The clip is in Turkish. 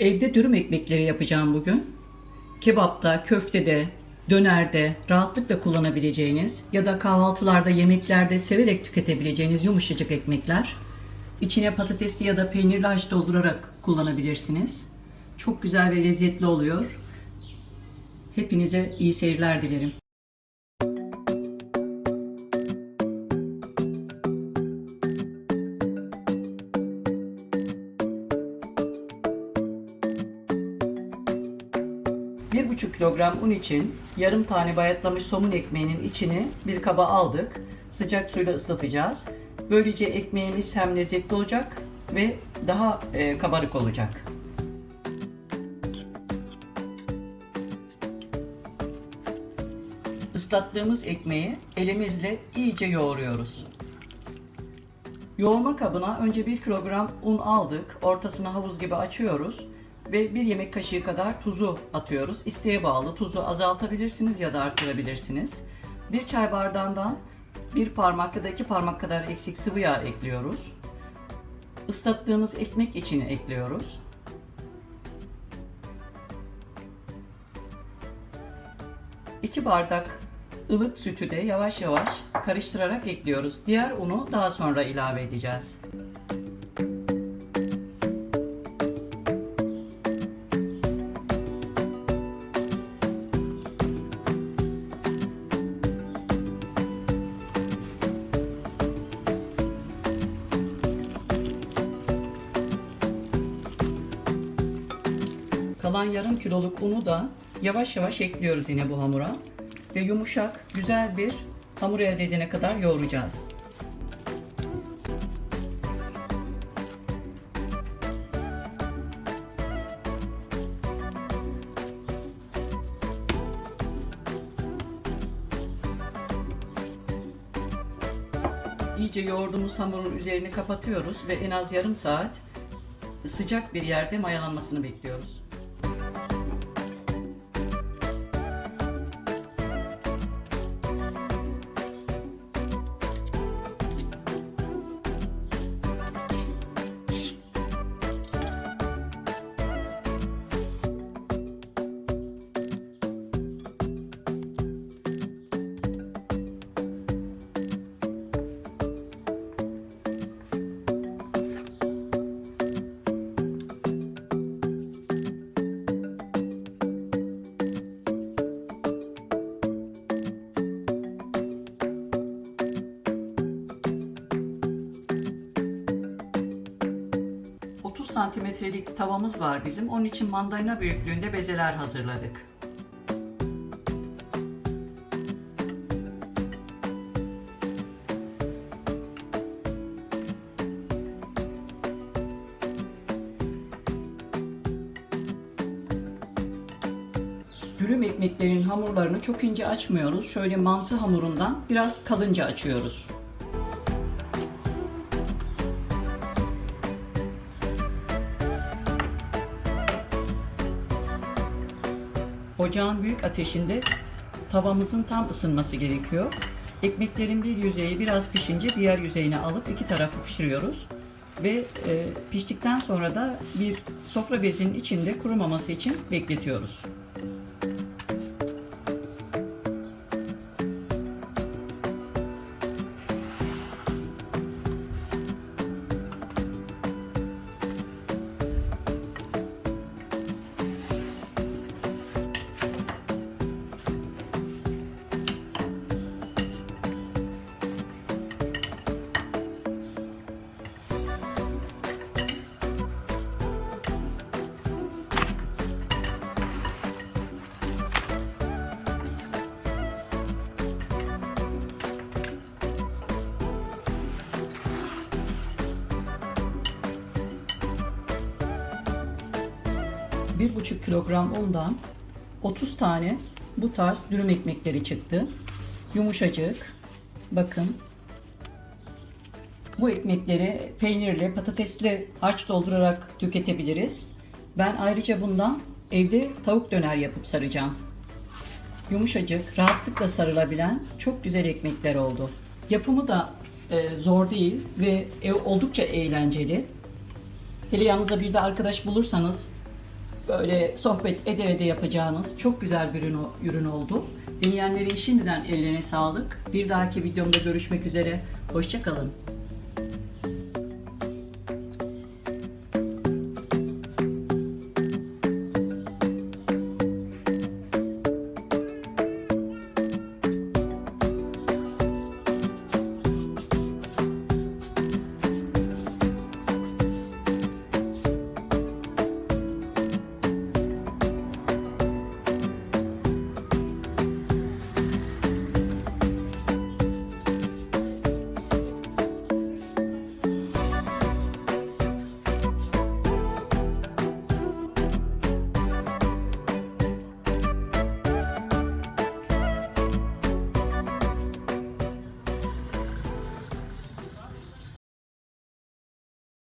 Evde dürüm ekmekleri yapacağım bugün. Kebapta, köftede, dönerde rahatlıkla kullanabileceğiniz ya da kahvaltılarda, yemeklerde severek tüketebileceğiniz yumuşacık ekmekler. İçine patatesli ya da peynirli haş doldurarak kullanabilirsiniz. Çok güzel ve lezzetli oluyor. Hepinize iyi seyirler dilerim. Bir buçuk kilogram un için yarım tane bayatlamış somun ekmeğinin içini bir kaba aldık. Sıcak suyla ıslatacağız. Böylece ekmeğimiz hem lezzetli olacak ve daha e, kabarık olacak. Islattığımız ekmeği elimizle iyice yoğuruyoruz. Yoğurma kabına önce 1 kilogram un aldık. Ortasına havuz gibi açıyoruz ve bir yemek kaşığı kadar tuzu atıyoruz. İsteğe bağlı tuzu azaltabilirsiniz ya da arttırabilirsiniz. Bir çay bardağından bir parmak ya da iki parmak kadar eksik sıvı yağ ekliyoruz. Islattığımız ekmek içine ekliyoruz. İki bardak ılık sütü de yavaş yavaş karıştırarak ekliyoruz. Diğer unu daha sonra ilave edeceğiz. Kalan yarım kiloluk unu da yavaş yavaş ekliyoruz yine bu hamura. Ve yumuşak, güzel bir hamur elde edene kadar yoğuracağız. İyice yoğurduğumuz hamurun üzerini kapatıyoruz ve en az yarım saat sıcak bir yerde mayalanmasını bekliyoruz. ...30 santimetrelik tavamız var bizim. Onun için mandalina büyüklüğünde bezeler hazırladık. Dürüm ekmeklerin hamurlarını çok ince açmıyoruz. Şöyle mantı hamurundan biraz kalınca açıyoruz. Ocağın büyük ateşinde tavamızın tam ısınması gerekiyor. Ekmeklerin bir yüzeyi biraz pişince diğer yüzeyine alıp iki tarafı pişiriyoruz. Ve e, piştikten sonra da bir sofra bezinin içinde kurumaması için bekletiyoruz. Bir buçuk kilogram undan 30 tane bu tarz dürüm ekmekleri çıktı. Yumuşacık. Bakın. Bu ekmekleri peynirli, patatesli harç doldurarak tüketebiliriz. Ben ayrıca bundan evde tavuk döner yapıp saracağım. Yumuşacık, rahatlıkla sarılabilen çok güzel ekmekler oldu. Yapımı da e, zor değil ve e, oldukça eğlenceli. Hele yanınıza bir de arkadaş bulursanız böyle sohbet ede ede yapacağınız çok güzel bir ürün, oldu. Deneyenlerin şimdiden ellerine sağlık. Bir dahaki videomda görüşmek üzere. Hoşçakalın.